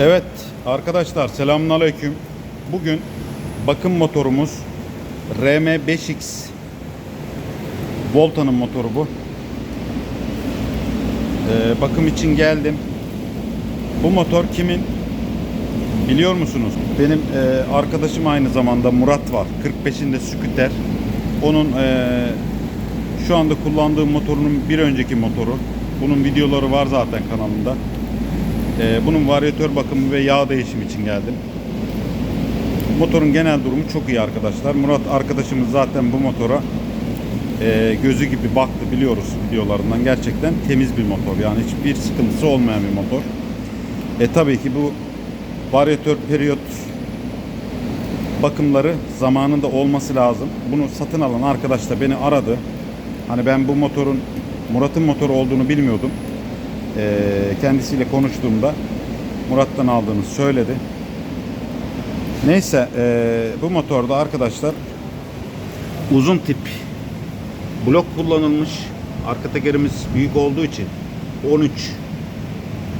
Evet arkadaşlar selamünaleyküm. Bugün bakım motorumuz RM5X Volta'nın motoru bu. Ee, bakım için geldim. Bu motor kimin? Biliyor musunuz? Benim e, arkadaşım aynı zamanda Murat var. 45'inde Scooter. Onun e, şu anda kullandığım motorunun bir önceki motoru. Bunun videoları var zaten kanalımda. Ee, bunun varyatör bakımı ve yağ değişimi için geldim. Motorun genel durumu çok iyi arkadaşlar. Murat arkadaşımız zaten bu motora e, gözü gibi baktı biliyoruz videolarından. Gerçekten temiz bir motor. Yani hiçbir sıkıntısı olmayan bir motor. E tabii ki bu varyatör periyot bakımları zamanında olması lazım. Bunu satın alan arkadaş da beni aradı. Hani ben bu motorun Murat'ın motoru olduğunu bilmiyordum. Ee, kendisiyle konuştuğumda Murat'tan aldığını söyledi. Neyse ee, bu motorda arkadaşlar uzun tip blok kullanılmış. Arka tekerimiz büyük olduğu için 13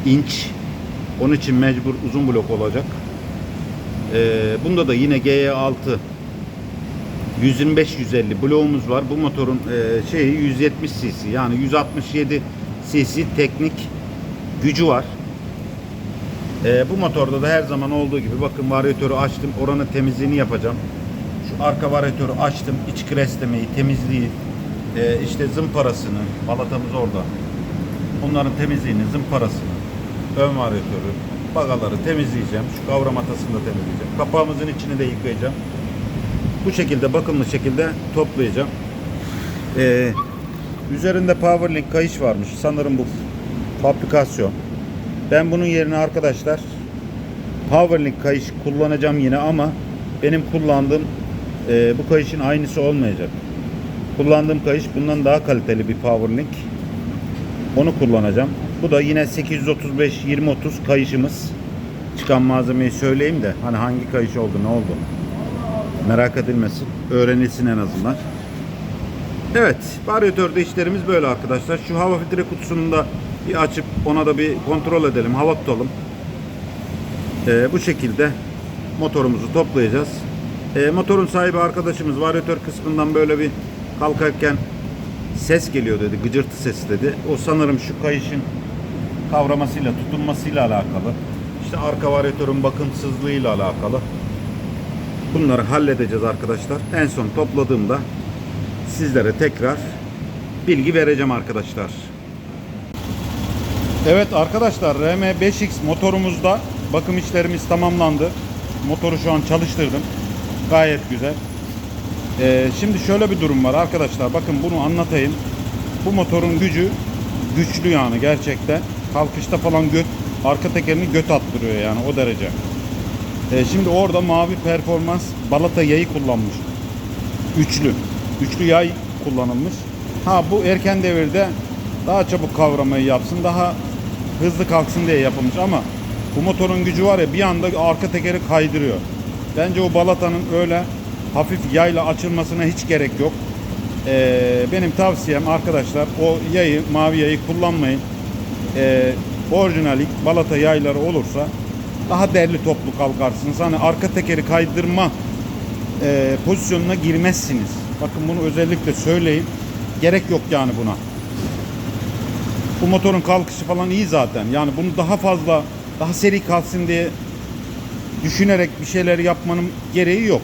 inç. Onun için mecbur uzun blok olacak. Ee, bunda da yine GE6 125-150 bloğumuz var. Bu motorun e, şeyi 170 cc yani 167 cc teknik gücü var. E, bu motorda da her zaman olduğu gibi bakın varyatörü açtım. Oranın temizliğini yapacağım. Şu arka varyatörü açtım. iç kreslemeyi, temizliği, e, işte zımparasını, balatamız orada. Onların temizliğini, zımparasını, ön varyatörü, bagaları temizleyeceğim. Şu kavram atasını da temizleyeceğim. Kapağımızın içini de yıkayacağım. Bu şekilde bakımlı şekilde toplayacağım. Ee, üzerinde Powerlink kayış varmış. Sanırım bu fabrikasyon. Ben bunun yerine arkadaşlar Powerlink kayış kullanacağım yine ama benim kullandığım e, bu kayışın aynısı olmayacak. Kullandığım kayış bundan daha kaliteli bir Powerlink. Onu kullanacağım. Bu da yine 835 2030 kayışımız. Çıkan malzemeyi söyleyeyim de hani hangi kayış oldu ne oldu merak edilmesin. Öğrenilsin en azından. Evet, varyatörde işlerimiz böyle arkadaşlar. Şu hava filtre kutusunu da bir açıp ona da bir kontrol edelim, hava tutalım. Ee, bu şekilde motorumuzu toplayacağız. Ee, motorun sahibi arkadaşımız varyatör kısmından böyle bir kalkarken ses geliyor dedi, gıcırtı sesi dedi. O sanırım şu kayışın kavramasıyla, tutunmasıyla alakalı. İşte arka varyatörün bakımsızlığıyla alakalı. Bunları halledeceğiz arkadaşlar. En son topladığımda sizlere tekrar bilgi vereceğim arkadaşlar. Evet arkadaşlar RM5X motorumuzda bakım işlerimiz tamamlandı. Motoru şu an çalıştırdım. Gayet güzel. Ee, şimdi şöyle bir durum var arkadaşlar. Bakın bunu anlatayım. Bu motorun gücü güçlü yani gerçekten. Kalkışta falan göt arka tekerini göt attırıyor yani o derece. E, şimdi orada mavi performans balata yayı kullanmış. Üçlü. Üçlü yay kullanılmış. Ha bu erken devirde daha çabuk kavramayı yapsın, daha hızlı kalksın diye yapılmış ama bu motorun gücü var ya bir anda arka tekeri kaydırıyor. Bence o balatanın öyle hafif yayla açılmasına hiç gerek yok. Ee, benim tavsiyem arkadaşlar o yayı, mavi yayı kullanmayın. Ee, orijinal balata yayları olursa daha derli toplu kalkarsınız. Hani arka tekeri kaydırma e, pozisyonuna girmezsiniz. Bakın bunu özellikle söyleyin. Gerek yok yani buna. Bu motorun kalkışı falan iyi zaten. Yani bunu daha fazla, daha seri kalksın diye düşünerek bir şeyler yapmanın gereği yok.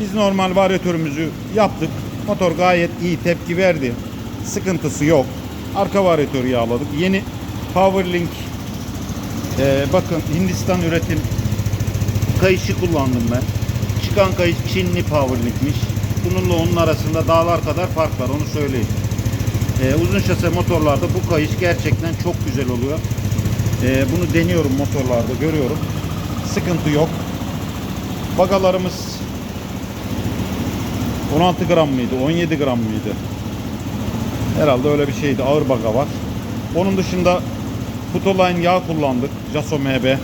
Biz normal varyatörümüzü yaptık. Motor gayet iyi tepki verdi. Sıkıntısı yok. Arka varyatörü yağladık. Yeni Powerlink ee, bakın Hindistan üretim kayışı kullandım ben. Çıkan kayış Çinli Powerlink'miş. Bununla onun arasında dağlar kadar fark var onu söyleyeyim. Ee, uzun şase motorlarda bu kayış gerçekten çok güzel oluyor. Ee, bunu deniyorum motorlarda görüyorum. Sıkıntı yok. Bagalarımız 16 gram mıydı? 17 gram mıydı? Herhalde öyle bir şeydi. Ağır baga var. Onun dışında Putoline yağ kullandık. Jaso MB.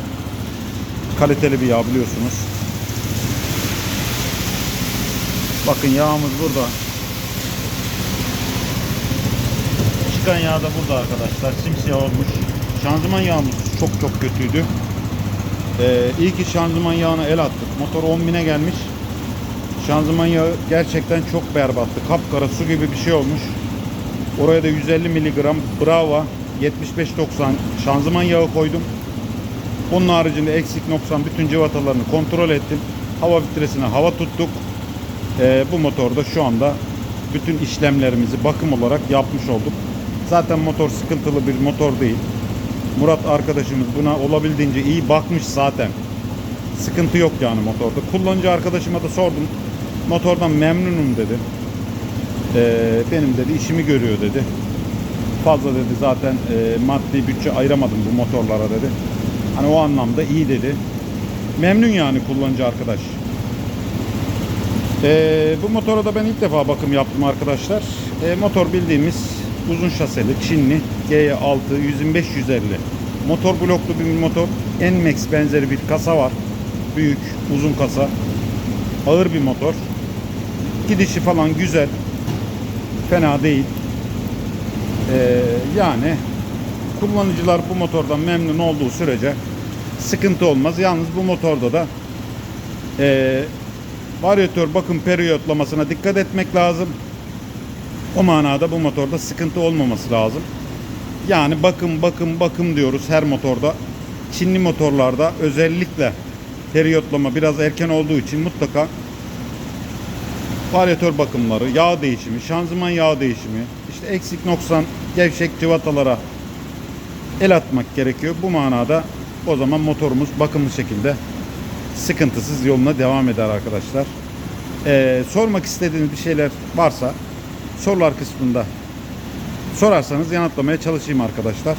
Kaliteli bir yağ biliyorsunuz. Bakın yağımız burada. Çıkan yağ da burada arkadaşlar. Simsiyah olmuş. Şanzıman yağımız çok çok kötüydü. Ee, iyi ki şanzıman yağına el attık. Motor 10.000'e gelmiş. Şanzıman yağı gerçekten çok berbattı. Kapkara su gibi bir şey olmuş. Oraya da 150 miligram Brava 75-90 şanzıman yağı koydum. Onun haricinde eksik noksan bütün cıvatalarını kontrol ettim. Hava filtresine hava tuttuk. Ee, bu motorda şu anda bütün işlemlerimizi bakım olarak yapmış olduk. Zaten motor sıkıntılı bir motor değil. Murat arkadaşımız buna olabildiğince iyi bakmış zaten. Sıkıntı yok yani motorda. Kullanıcı arkadaşıma da sordum. Motordan memnunum dedi. Ee, benim dedi işimi görüyor dedi. Fazla dedi zaten e, maddi bütçe ayıramadım bu motorlara dedi. Hani o anlamda iyi dedi. Memnun yani kullanıcı arkadaş. Ee, bu motora da ben ilk defa bakım yaptım arkadaşlar. Ee, motor bildiğimiz uzun şaseli Çinli G6 125 150 motor bloklu bir motor. Nmax benzeri bir kasa var. Büyük, uzun kasa. Ağır bir motor. Gidişi falan güzel. Fena değil. Ee, yani kullanıcılar bu motordan memnun olduğu sürece sıkıntı olmaz. Yalnız bu motorda da ee, varyatör bakım periyotlamasına dikkat etmek lazım. O manada bu motorda sıkıntı olmaması lazım. Yani bakım bakım bakım diyoruz her motorda. Çinli motorlarda özellikle periyotlama biraz erken olduğu için mutlaka varyatör bakımları, yağ değişimi, şanzıman yağ değişimi, işte eksik noksan gevşek cıvatalara el atmak gerekiyor. Bu manada o zaman motorumuz bakımlı şekilde sıkıntısız yoluna devam eder arkadaşlar. Ee, sormak istediğiniz bir şeyler varsa sorular kısmında sorarsanız yanıtlamaya çalışayım arkadaşlar.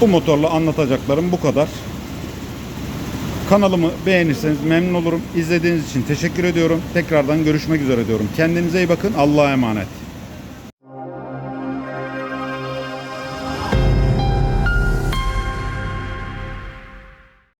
Bu motorla anlatacaklarım bu kadar. Kanalımı beğenirseniz memnun olurum. İzlediğiniz için teşekkür ediyorum. Tekrardan görüşmek üzere diyorum. Kendinize iyi bakın. Allah'a emanet.